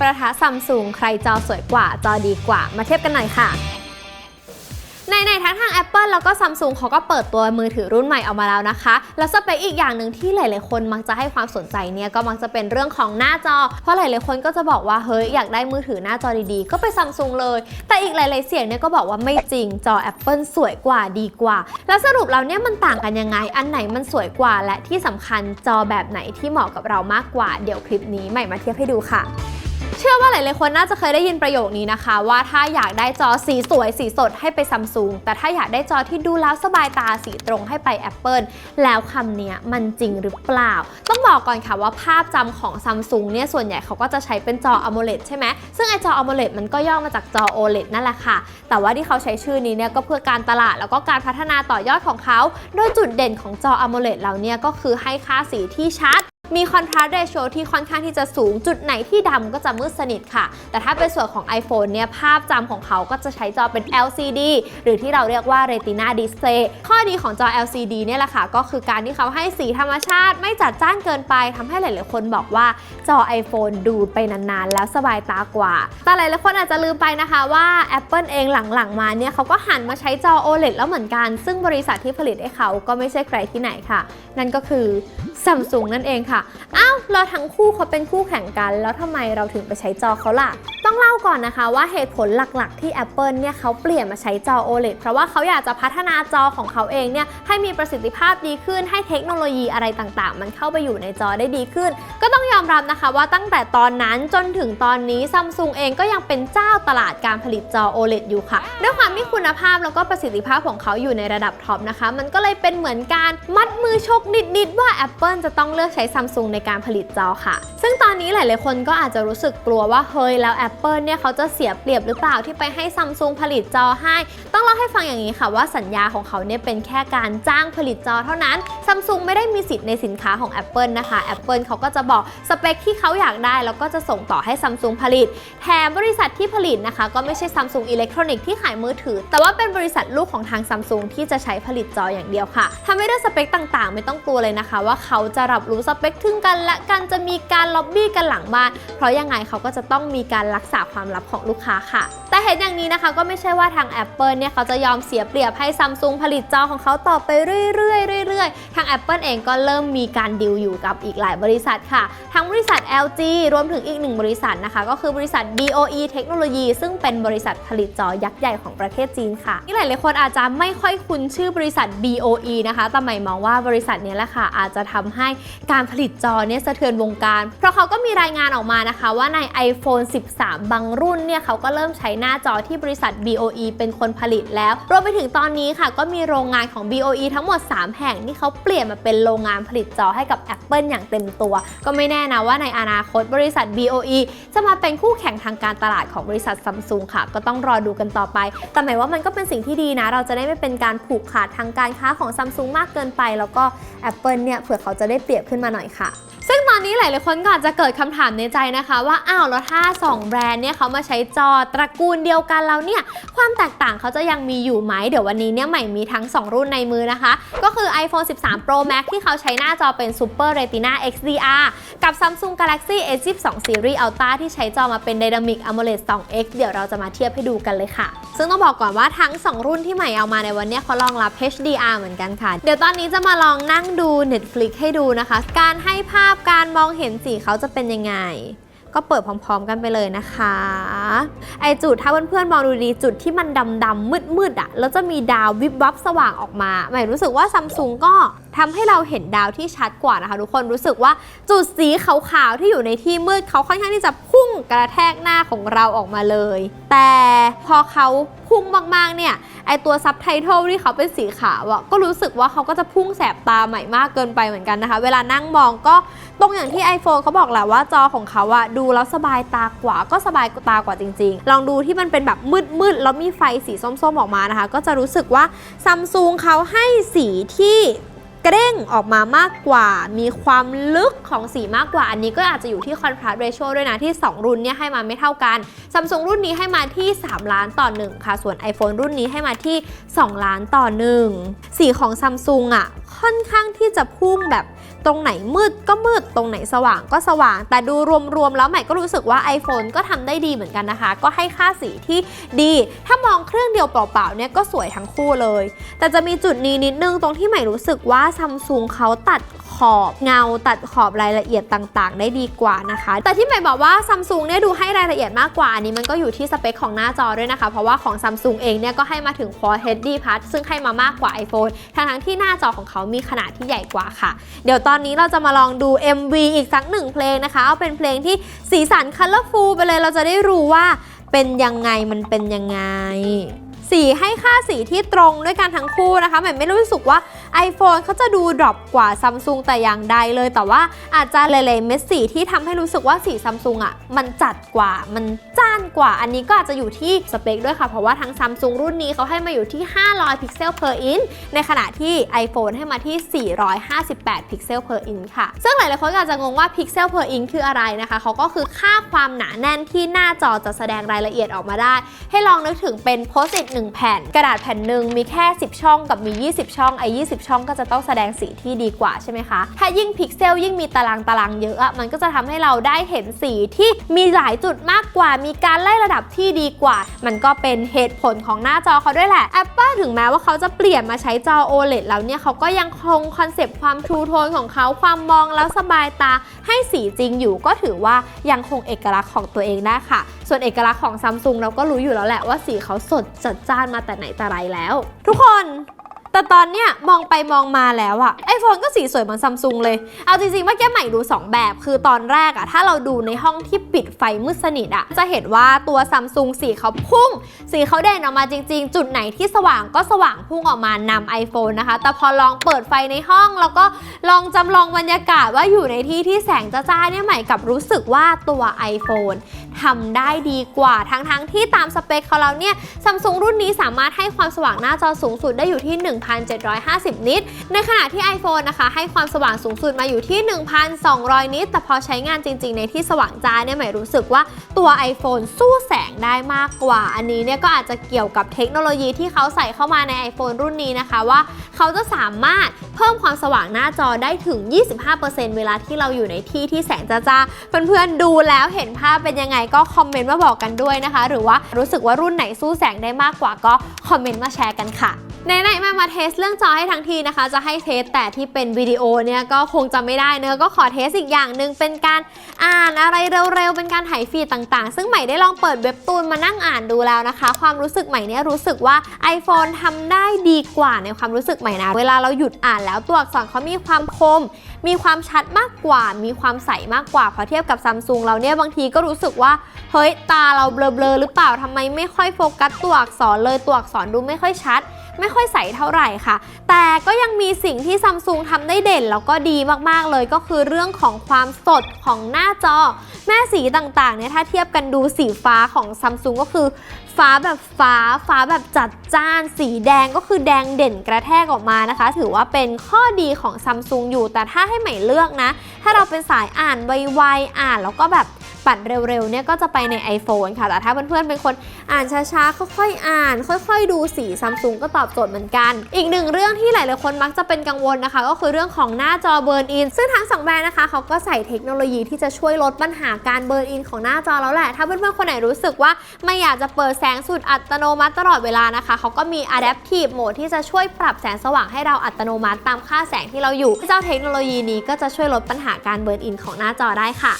ประทะซัมซุงใครจอสวยกว่าจอดีกว่า มาเทียบกันหน่อยค่ะ ในในทั้งทาง Apple แล้วก็ Samsung เขาก็เปิดตัวมือถือรุ่นใหม่ออกมาแล้วนะคะ แล้วสเปคอีกอย่างหนึ่งที่หลาย ๆ คนมักจะให้ความสนใจเนี่ยก็มักจะเป็นเรื่องของหน้าจอ เพราะหลาย ๆ คนก็จะบอกว่าเฮ้ยอยากได้มือถือหน้าจอดี ๆ ก็ไป Samsung เลย แต่อีกหลาย ๆ เสียงเนี่ยก็บอกว่าไม่จริงจอ Apple สวยกว่าดีกว่า แล้วสรุปแล้วเนี่ยมันต่างกันยังไง อันไหนมันสวยกว่า และที่สำคัญจอแบบไหนที่เหมาะกับเรามากกว่า เดี๋ยวคลิปนี้ใหม่มาเทียบให้ดูค่ะ ชื่อว่าหลายๆคนน่าจะเคยได้ยินประโยคนี้นะคะ ว่าถ้าอยากได้จอสีสวยสีสดให้ไปซัมซุงแต่ถ้าอยากได้จอที่ดูแล้วสบายตาสีตรงให้ไป Apple แล้วคำนี้มันจริงหรือเปล่า ต้องบอกก่อนค่ะว่าภาพจำของซัมซุงเนี่ยส่วนใหญ่เขาก็จะใช้เป็นจอ AMOLED ใช่ไหมซึ่งไอจอ AMOLED มันก็ย่อมาจากจอ OLED นั่นแหละค่ะ แต่ว่าที่เขาใช้ชื่อนี้เนี่ยก็เพื่อการตลาดแล้วก็การพัฒนาต่อยอดของเขา โดยจุดเด่นของจอ AMOLED เรานี่ยก็คือให้ค่าสีที่ชัด มีคอนทราสต์เรโชที่ค่อนข้างที่จะสูงจุดไหนที่ดำก็จะมืดสนิทค่ะ แต่ถ้าเป็นส่วนของ iPhone เนี่ย ภาพจำของเขาก็จะใช้จอเป็น LCD หรือที่เราเรียกว่า Retina Display ข้อดีของจอ LCD เนี่ยแหละค่ะ ก็คือการที่เขาให้สีธรรมชาติ ไม่จัดจ้านเกินไปทำให้หลาย ๆ คนบอกว่าจอ iPhone ดูไปนาน ๆ แล้วสบายตากว่า แต่หลาย ๆ คนอาจจะลืมไปนะคะว่า Apple เองหลัง ๆ มาเนี่ยเขาก็หันมาใช้จอ OLED แล้วเหมือนกัน ซึ่งบริษัทที่ผลิตให้เขาก็ไม่ใช่ใครที่ไหนค่ะ นั่นก็คือ Samsung นั่นเองค่ะอ้าวเราทั้งคู่เขาเป็นคู่แข่งกัน แล้วทำไมเราถึงไปใช้จอเขาล่ะ ต้องเล่าก่อนนะคะว่าเหตุผลหลักๆที่ Apple เนี่ยเขาเปลี่ยนมาใช้จอ OLED เพราะว่าเขาอยากจะพัฒนาจอของเขาเองเนี่ยให้มีประสิทธิภาพดีขึ้นให้เทคโนโลยีอะไรต่างๆ มันเข้าไปอยู่ในจอได้ดีขึ้น ก็ต้องยอมรับนะคะว่าตั้งแต่ตอนนั้นจนถึงตอนนี้ซัมซุงเองก็ยังเป็นเจ้าตลาดการผลิตจอ OLED อยู่ค่ะ ด้วยความที่คุณภาพแล้วก็ประสิทธิภาพของเขาอยู่ในระดับท็อปนะคะ มันก็เลยเป็นเหมือนการมัดมือชกนิดๆว่า Apple จะต้องเลือกใช้ซัมซุงในการผลิตจอค่ะ ซึ่งตอนนี้หลาย ๆ คนก็อาจจะรู้สึกกลัวว่าเฮ้ยแล้ว Apple เนี่ยเขาจะเสียเปรียบหรือเปล่าที่ไปให้ซัมซุงผลิตจอให้ ต้องเล่าให้ฟังอย่างนี้ค่ะว่าสัญญาของเขาเนี่ยเป็นแค่การจ้างผลิตจอเท่านั้นซัมซุงไม่ได้มีสิทธิ์ในสินค้าของ Apple นะคะ Apple เขาก็จะบอกสเปคที่เขาอยากได้ แล้วก็จะส่งต่อให้ซัมซุงผลิต แถมบริษัทที่ผลิตนะคะ ก็ไม่ใช่ซัมซุงอิเล็กทรอนิกส์ที่ขายมือถือ แต่ว่าเป็นบริษัทลูกของทางซัมซุงที่จะใช้ผลิตจออย่างเดียวค่ะทำให้เรื่องสเปคต่าง ๆ ไม่ต้องกลัวเลยนะคะ ว่าเขาจะรับรู้สเปคถึงกันและกันจะมีการล็อบบี้กันหลังบ้าน เพราะยังไงเขาก็จะต้องมีการรักษาความลับของลูกค้าค่ะ แต่เห็นอย่างนี้นะคะก็ไม่ใช่ว่าทาง Apple เนี่ยเขาจะยอมเสียเปรียบให้ซัมซุงผลิตจอของเขาต่อไปเรื่อยๆเรื่อยๆ ทาง Apple เองก็เริ่มมีการดิวอยู่กับอีกหลายบริษัทค่ะ ทั้งบริษัท LG รวมถึงอีกหนึ่งบริษัทนะคะก็คือบริษัท BOE เทคโนโลยีซึ่งเป็นบริษัทผลิตจอยักษ์ใหญ่ของประเทศจีนค่ะที่หลายๆคนอาจจะไม่ค่อยคุ้นชื่อบริษัท BOE นะคะแต่ใหม่มองว่าบริษัทเนี้แหละค่ะอาจจะทำให้การผลิตจอเนี่ยสะเทือนวงการ เพราะเขาก็มีรายงานออกมานะคะ ว่าใน iPhone 13 บางรุ่นเนี่ยเขาก็เริ่มใช้หน้าจอที่บริษัท BOE เป็นคนผลิตแล้ว รวมไปถึงตอนนี้ค่ะ ก็มีโรงงานของ BOE ทั้งหมด 3 แห่งที่เขาเปลี่ยนมาเป็นโรงงานผลิตจอให้กับ Apple อย่างเต็มตัว ก็ไม่แน่นะว่าในอนาคตบริษัท BOE จะมาเป็นคู่แข่งทางการตลาดของบริษัทซัมซุงค่ะ ก็ต้องรอดูกันต่อไป แต่หมายว่ามันก็เป็นสิ่งที่ดีนะ เราจะได้ไม่เป็นการผูกขาดทางการค้าของซัมซุงมากเกินไป แล้วก็ Apple เนี่ยเผื่อเขาจะได้เปรียบขึ้นมาหน่อยค่ะ ซึ่งตอนนี้หลายๆคนก็อาจจะเกิดคำถามในใจนะคะ ว่าอ้าวแล้วถ้า 2 แบรนด์เนี่ยเขามาใช้จอตระกูลเดียวกันแล้วเนี่ยความแตกต่างเขาจะยังมีอยู่ไหมเดี๋ยววันนี้เนี่ยใหม่มีทั้ง 2 รุ่นในมือนะคะ ก็คือ iPhone 13 Pro Max ที่เขาใช้หน้าจอเป็น Super Retina XDR กับ Samsung Galaxy S22 Series Ultra ที่ใช้จอมาเป็น Dynamic AMOLED 2X เดี๋ยวเราจะมาเทียบให้ดูกันเลยค่ะ ซึ่งต้องบอกก่อนว่าทั้ง 2 รุ่นที่ใหม่เอามาในวันนี้เขารองรับ HDR เหมือนกันค่ะ เดี๋ยวตอนนี้จะมาลองนั่งดู Netflix ให้ดูนะคะ การให้ภาพการมองเห็นสีเขาจะเป็นยังไง ก็เปิดพร้อมๆกันไปเลยนะคะ ไอจุดถ้าเพื่อนๆมองดูดีจุดที่มันดำๆมืดๆอะ่ะแล้วจะมีดาววิบวับสว่างออกมาหมายรู้สึกว่าซัมซุงก็ทำให้เราเห็นดาวที่ชัดกว่านะคะ ทุกคนรู้สึกว่าจุดสีขาวๆที่อยู่ในที่มืดเขาค่อนข้างที่จะพุ่งกระแทกหน้าของเราออกมาเลย แต่พอเขาพุ่งมากๆเนี่ยไอตัวซับไตเติลที่เขาเป็นสีขาวอะก็รู้สึกว่าเขาก็จะพุ่งแสบตาใหม่มากเกินไปเหมือนกันนะคะ เวลานั่งมองก็ตรงอย่างที่ iPhone เขาบอกแหละว่าจอของเขาอะดูแล้วสบายตากว่าก็สบายตากว่าจริง ๆ ลองดูที่มันเป็นแบบมืดๆแล้วมีไฟสีส้มๆออกมานะคะ ก็จะรู้สึกว่าซัมซุงเขาให้สีที่ กระเด้งออกมามากกว่า มีความลึกของสีมากกว่า อันนี้ก็อาจจะอยู่ที่ contrast ratio ด้วยนะ ที่ 2 รุ่นเนี่ยให้มาไม่เท่ากัน Samsung รุ่นนี้ให้มาที่ 3 ล้านต่อ 1 ค่ะ ส่วน iPhone รุ่นนี้ให้มาที่ 2 ล้านต่อ 1 สีของ Samsung อะค่อนข้างที่จะพุ่งแบบ ตรงไหนมืดก็มืด ตรงไหนสว่างก็สว่าง แต่ดูรวมๆแล้วใหม่ก็รู้สึกว่า iPhone ก็ทำได้ดีเหมือนกันนะคะ ก็ให้ค่าสีที่ดี ถ้ามองเครื่องเดียวเปล่าๆเนี่ยก็สวยทั้งคู่เลย แต่จะมีจุดนี้นิดนึงตรงที่ใหม่รู้สึกว่าซัมซุงเขาตัดข อบ เงาตัดขอบรายละเอียดต่างๆ ได้ดีกว่านะคะ แต่ที่ใหม่บอกว่าซัมซุงเนี่ยดูให้รายละเอียดมากกว่าอันนี้มันก็อยู่ที่สเปคของหน้าจอด้วยนะคะ เพราะว่าของซัมซุงเองเนี่ยก็ให้มาถึง Quad HD Plus ซึ่งให้มามากกว่า iPhone ทั้งๆที่หน้าจอของเขามีขนาดที่ใหญ่กว่าค่ะ เดี๋ยวตอนนี้เราจะมาลองดู MV อีกสักหนึ่งเพลงนะคะ เอาเป็นเพลงที่สีสัน colorful ไปเลยเราจะได้รู้ว่าเป็นยังไงมันเป็นยังไง สีให้ค่าสีที่ตรงด้วยกันทั้งคู่นะคะใหม่ไม่รู้สึกว่า iPhone เขาจะดูดรอปกว่าซัมซุงแต่อย่างใดเลย แต่ว่าอาจจะเลเลเม็ดสีที่ทำให้รู้สึกว่าสีซัมซุงอะมันจัดกว่ามันจ้านกว่า อันนี้ก็อาจจะอยู่ที่สเปคด้วยค่ะ เพราะว่าทั้งซัมซุงรุ่นนี้เขาให้มาอยู่ที่ 500 พิกเซล per inch ในขณะที่ iPhone ให้มาที่ 458 พิกเซล per inch ค่ะ ซึ่งหลายๆคนอาจจะงงว่าพิกเซล per inch คืออะไรนะคะเขาก็คือค่าความหนาแน่นที่หน้าจอจะแสดงรายละเอียดออกมาได้ ให้ลองนึกถึงเป็นโพสต์อิทหนึ่งแผ่น กระดาษแผ่นหนึ่งมีแค่ 10 ช่องกับมี 20 ช่องไอ้20 ช่องก็จะต้องแสดงสีที่ดีกว่าใช่ไหมคะ ถ้ายิ่งพิกเซลยิ่งมีตารางตารางเยอะอะมันก็จะทำให้เราได้เห็นสีที่มีหลายจุดมากกว่า มีการไล่ระดับที่ดีกว่า มันก็เป็นเหตุผลของหน้าจอเขาด้วยแหละ Apple ถึงแม้ว่าเขาจะเปลี่ยนมาใช้จอ OLED แล้วเนี่ยเขาก็ยังคงคอนเซปต์ความทูโทนของเขาความมองแล้วสบายตาให้สีจริงอยู่ก็ถือว่ายังคงเอกลักษณ์ของตัวเองได้ค่ะ ส่วนเอกลักษณ์ของซัมซุงเราก็รู้อยู่แล้วแหละว่าสีเขาสดจัดจ้านมาแต่ไหนแต่ไรแล้ว ทุกคนแต่ตอนเนี้ยมองไปมองมาแล้วอะไอโฟนก็สีสวยเหมือนซัมซุงเลย เอาจริงๆเมื่อกี้ใหม่ดู 2 แบบ คือตอนแรกอะถ้าเราดูในห้องที่ปิดไฟมืดสนิทอะจะเห็นว่าตัวซัมซุงสีเขาพุ่ง สีเขาเด่นออกมาจริง ๆ จุดไหนที่สว่างก็สว่างพุ่งออกมานำ iPhone นะคะ แต่พอลองเปิดไฟในห้อง แล้วก็ลองจำลองบรรยากาศว่าอยู่ในที่ที่แสงจ้าๆเนี่ยใหม่กับรู้สึกว่าตัว iPhone ทำได้ดีกว่า ทั้งๆที่ตามสเปคเขาแล้วเนี่ยซัมซุงรุ่นนี้สามารถให้ความสว่างหน้าจอสูงสุดได้อยู่ที่ 1,750 นิต ในขณะที่ iPhone นะคะ ให้ความสว่างสูงสุดมาอยู่ที่ 1,200 นิต แต่พอใช้งานจริง ๆ ในที่สว่างจ้าเนี่ยหมายรู้สึกว่าตัว iPhone สู้แสงได้มากกว่า อันนี้เนี่ยก็อาจจะเกี่ยวกับเทคโนโลยีที่เขาใส่เข้ามาใน iPhone รุ่นนี้นะคะว่า เขาจะสามารถ พิ่มความสว่างหน้าจอได้ถึง 25%เวลาที่เราอยู่ในที่ที่แสงจ้าๆ เพื่อนๆ ดูแล้วเห็นภาพเป็นยังไงก็คอมเมนต์มาบอกกันด้วยนะคะ หรือว่ารู้สึกว่ารุ่นไหนสู้แสงได้มากกว่าก็คอมเมนต์มาแชร์กันค่ะ ไหนๆมามาเทสเรื่องจอให้ทั้งทีนะคะ จะให้เทสแต่ที่เป็นวิดีโอเนี่ยก็คงจะไม่ได้เนอะก็ขอเทสอีกอย่างหนึ่งเป็นการอ่านอะไรเร็วๆ เป็นการถ่ายฟีดต่างๆ ซึ่งใหม่ได้ลองเปิดเว็บตูนมานั่งอ่านดูแล้วนะคะ ความรู้สึกใหม่เนี่ยรู้สึกว่า iPhone ทำได้ดีกว่าในความรู้สึกใหม่นะ เวลาเราหยุดอ่านแล้วตัวอักษรเขามีความคม มีความชัดมากกว่า มีความใสมากกว่าพอเทียบกับซัมซุงเราเนี่ยบางทีก็รู้สึกว่าเฮ้ยตาเราเบลอๆหรือเปล่าทำไมไม่ค่อยโฟกัสตัวอักษรเลยตัวอักษรดูไม่ค่อยชัด ไม่ค่อยใสเท่าไหร่ค่ะ แต่ก็ยังมีสิ่งที่ซัมซุงทำได้เด่นแล้วก็ดีมากๆเลยก็คือเรื่องของความสดของหน้าจอ แม่สีต่างๆเนี่ยถ้าเทียบกันดูสีฟ้าของซัมซุงก็คือ ฟ้าแบบฟ้า ฟ้าแบบจัดจ้าน สีแดงก็คือแดงเด่นกระแทกออกมานะคะ ถือว่าเป็นข้อดีของซัมซุงอยู่ แต่ถ้าให้ใหม่เลือกนะ ถ้าเราเป็นสายอ่านไวๆอ่านแล้วก็แบบ ปัดเร็วๆเนี่ยก็จะไปใน iPhone ค่ะ แต่ถ้าเพื่อนๆเป็นคนอ่านช้าๆ ค่อยๆ อ่าน ค่อยๆ ดูสีซัมซุงก็ตอบโจทย์เหมือนกัน อีกหนึ่งเรื่องที่หลายๆ คนมักจะเป็นกังวลนะคะ ก็คือเรื่องของหน้าจอเบิร์นอิน ซึ่งทั้งสองแบรนด์นะคะเขาก็ใส่เทคโนโลยีที่จะช่วยลดปัญหาการเบิร์นอินของหน้าจอแล้วแหละ ถ้าเพื่อนๆ คนไหนรู้สึกว่าไม่อยากจะเปิดแสงสุดอัตโนมัติตลอดเวลานะคะเขาก็มี Adaptive Mode ที่จะช่วยปรับแสงสว่างให้เราอัตโนมัติตามค่าแสงที่เราอยู่เจ้าเทคโนโลยีนี้ก็จะช่วยลดปัญหาการเบิร์นอินของหน้าจอได้ค่ะ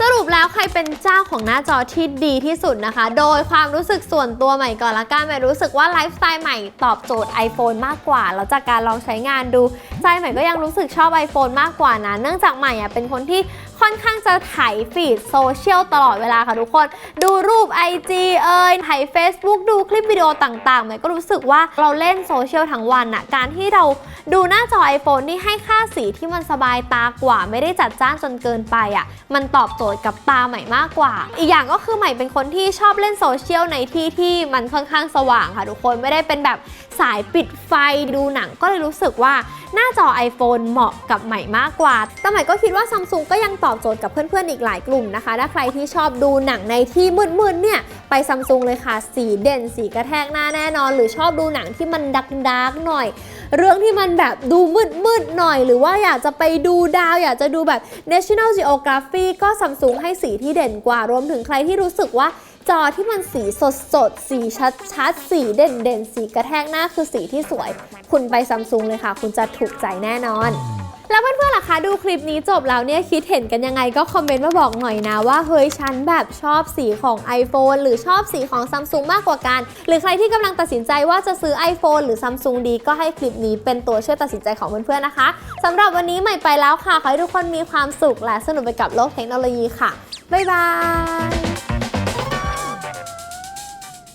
สรุปแล้วใครเป็นเจ้าของหน้าจอที่ดีที่สุดนะคะ โดยความรู้สึกส่วนตัวใหม่ก่อนละกันใหม่รู้สึกว่าไลฟ์สไตล์ใหม่ตอบโจทย์ iPhone มากกว่า แล้วจากการลองใช้งานดูใจใหม่ก็ยังรู้สึกชอบ iPhone มากกว่านะ เนื่องจากใหม่อะเป็นคนที่ ค่อนข้างจะไถฟีดโซเชียลตลอดเวลาค่ะทุกคน ดูรูป IG เอ่ยไถ Facebook ดูคลิปวิดีโอต่างๆใหม่ก็รู้สึกว่าเราเล่นโซเชียลทั้งวันอะการที่เราดูหน้าจอ iPhone ที่ให้ค่าสีที่มันสบายตากว่า ไม่ได้จัดจ้านจนเกินไปอะมันตอบโจทย์กับตาใหม่มากกว่า อีกอย่างก็คือใหม่เป็นคนที่ชอบเล่นโซเชียลในที่ที่มันค่อนข้างสว่างค่ะทุกคนไม่ได้เป็นแบบสายปิดไฟดูหนังก็เลยรู้สึกว่า หน้าจอ iPhone เหมาะกับใหม่มากกว่า แต่ใหม่ก็คิดว่าซัมซุงก็ยังตอบโจทย์กับเพื่อนๆอีกหลายกลุ่มนะคะ ถ้าใครที่ชอบดูหนังในที่มืดๆเนี่ย ไปซัมซุงเลยค่ะ สีเด่นสีกระแทกหน้าแน่นอน หรือชอบดูหนังที่มันดักๆหน่อย เรื่องที่มันแบบดูมืดมืดหน่อย หรือว่าอยากจะไปดูดาว อยากจะดูแบบ National Geography ก็ Samsung ให้สีที่เด่นกว่ารวมถึงใครที่รู้สึกว่าจอที่มันสีสดสดสีชัดชัดสีเด่นเด่นสีกระแทกหน้าคือสีที่สวย คุณไปซัมซุงเลยค่ะ คุณจะถูกใจแน่นอน แล้วเพื่อนๆล่ะคะดูคลิปนี้จบแล้วเนี่ยคิดเห็นกันยังไงก็คอมเมนต์มาบอกหน่อยนะว่าเฮ้ยฉันแบบชอบสีของ iPhone หรือชอบสีของ Samsung มากกว่ากัน หรือใครที่กำลังตัดสินใจว่าจะซื้อ iPhone หรือ Samsung ดีก็ให้คลิปนี้เป็นตัวช่วยตัดสินใจของเพื่อนๆนะคะสำหรับวันนี้ใหม่ไปแล้วค่ะขอให้ทุกคนมีความสุขและสนุกไปกับโลกเทคโนโลยีค่ะบ๊ายบาย